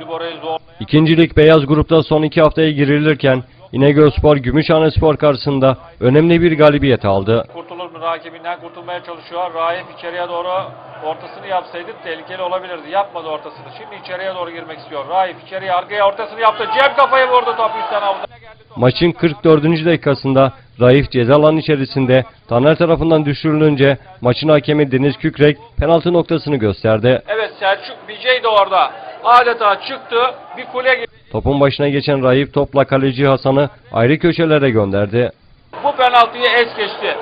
Libora'yı. İkincilik beyaz grupta son iki haftaya girilirken İnegölspor Gümüşhane Spor karşısında önemli bir galibiyet aldı. Kurtulur mu? Rakibinden kurtulmaya çalışıyor. Raif içeriye doğru ortasını yapsaydı tehlikeli olabilirdi. Yapmadı ortasını. Şimdi içeriye doğru girmek istiyor. Raif içeriye arkaya ortasını yaptı. Cem kafayı vurdu top üstten aldı. Maçın 44. dakikasında Raif ceza alanı içerisinde Taner tarafından düşürülünce maçın hakemi Deniz Kükrek penaltı noktasını gösterdi. Evet Selçuk BJ de orada. Adeta çıktı. Bir kule gibi. Topun başına geçen Raif topla kaleci Hasan'ı ayrı köşelere gönderdi. Bu penaltıyı es geçti.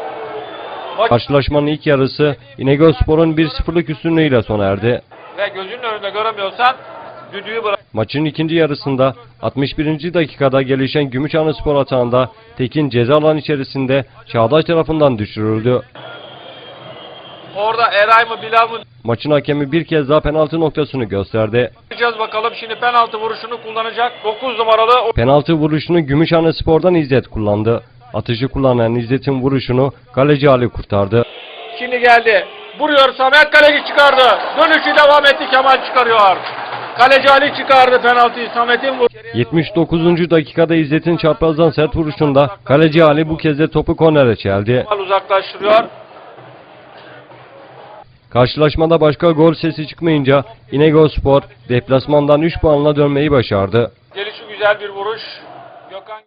Maç Karşılaşmanın ilk yarısı İnegölspor'un 1-0'lık üstünlüğüyle sona erdi. ve gözünün önünde göremiyorsan düdüğü bırak. Maçın ikinci yarısında 61. dakikada gelişen Gümüşhane Spor atağında Tekin ceza alanı içerisinde Çağdaş tarafından düşürüldü. Orada Eray mı Bilal mı Maçın hakemi bir kez daha penaltı noktasını gösterdi. diyeceğiz bakalım. Şimdi penaltı vuruşunu kullanacak. 9 numaralı Penaltı vuruşunu Gümüşhane Spor'dan İzzet kullandı. Atışı kullanan İzzet'in vuruşunu kaleci Ali kurtardı. Şimdi geldi. Vuruyor Samet kaleci çıkardı. Dönüşü devam etti Kemal çıkarıyor. Kaleci Ali çıkardı penaltıyı. Samet'in vur. 79. dakikada İzzet'in çaprazdan sert vuruşunda kaleci Ali bu kez de topu kornere çeldi. Uzaklaştırıyor. Karşılaşmada başka gol sesi çıkmayınca İnegölspor deplasmandan 3 puanla dönmeyi başardı. Gelişi güzel bir vuruş. Gökhan